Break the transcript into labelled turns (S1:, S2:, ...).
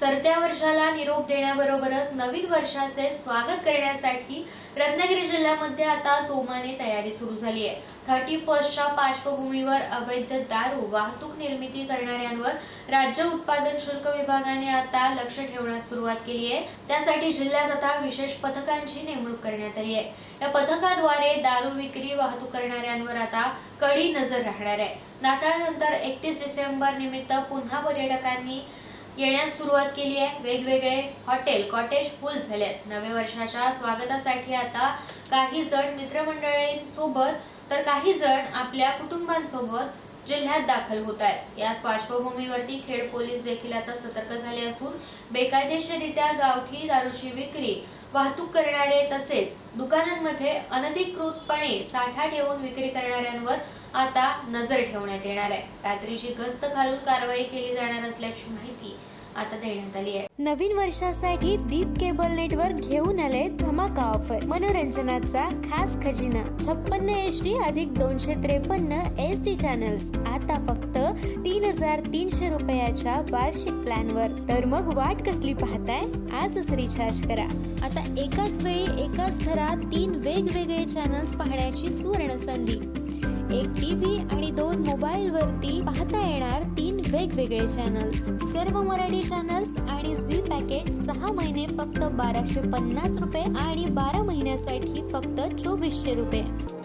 S1: सरत्या वर्षाला निरोप देण्याबरोबरच नवीन वर्षाचे स्वागत करण्यासाठी रत्नागिरी जिल्ह्यामध्ये आता जोमाने तयारी सुरू झाली आहे. थर्टी फर्स्टच्या पार्श्वभूमीवर अवैध दारू वाहतूक निर्मिती करणाऱ्यांवर राज्य उत्पादन शुल्क विभागाने आता लक्ष ठेवण्यास सुरुवात केली आहे. त्यासाठी जिल्ह्यात आता विशेष पथकांची नेमणूक करण्यात आली आहे. या पथकाद्वारे दारू विक्री वाहतूक करणाऱ्यांवर आता कडी नजर राहणार आहे. नाताळनंतर एकतीस डिसेंबर निमित्त पुन्हा पर्यटकांनी येण्यास सुरुवात केली आहे. वेगवेगळे हॉटेल कॉटेज फुल झाले आहेत. नवे वर्षाच्या स्वागतासाठी आता काही जण मित्रमंडळींसोबत तर काही जण आपल्या कुटुंबांसोबत जिल्ह्यात दाखल होत आहेत. याच पार्श्वभूमीवरती खेड पोलीस देखील आता सतर्क झाले असून बेकायदेशीररित्या गावठी दारूची विक्री वाहतूक करणारे तसेच दुकानांमध्ये अनधिकृतपणे साठा ठेवून विक्री करणाऱ्यांवर आता नजर ठेवण्यात येणार आहे. रात्रीची गस्त घालून कारवाई केली जाणार असल्याची माहिती आता देण्यात आली आहे.
S2: नवीन वर्षासाठी दीप केबल नेटवर्क घेऊन आले धमाका ऑफर. मनोरंजनाचा खास खजिना. छप्पन्न एच डी अधिक दोनशे त्रेपन्न एस डी चॅनल्स आता फक्त तीन हजार तीनशे रुपयाच्या वार्षिक प्लॅनवर. तर मग वाट कसली पाहताय? आजच रिचार्ज करा. आता एकाच वेळी एकाच घरात तीन वेगवेगळे चॅनल्स पाहण्याची सुवर्ण संधी. एक टीव्ही आणि दोन मोबाईल वरती पाहता येणार तीन वेगवेगळे चॅनल्स सर्व मराठी चॅनल्स आणि झी पॅकेज सहा महिने फक्त बाराशे पन्नास रुपये आणि बारा महिन्यासाठी फक्त चोवीसशे रुपये.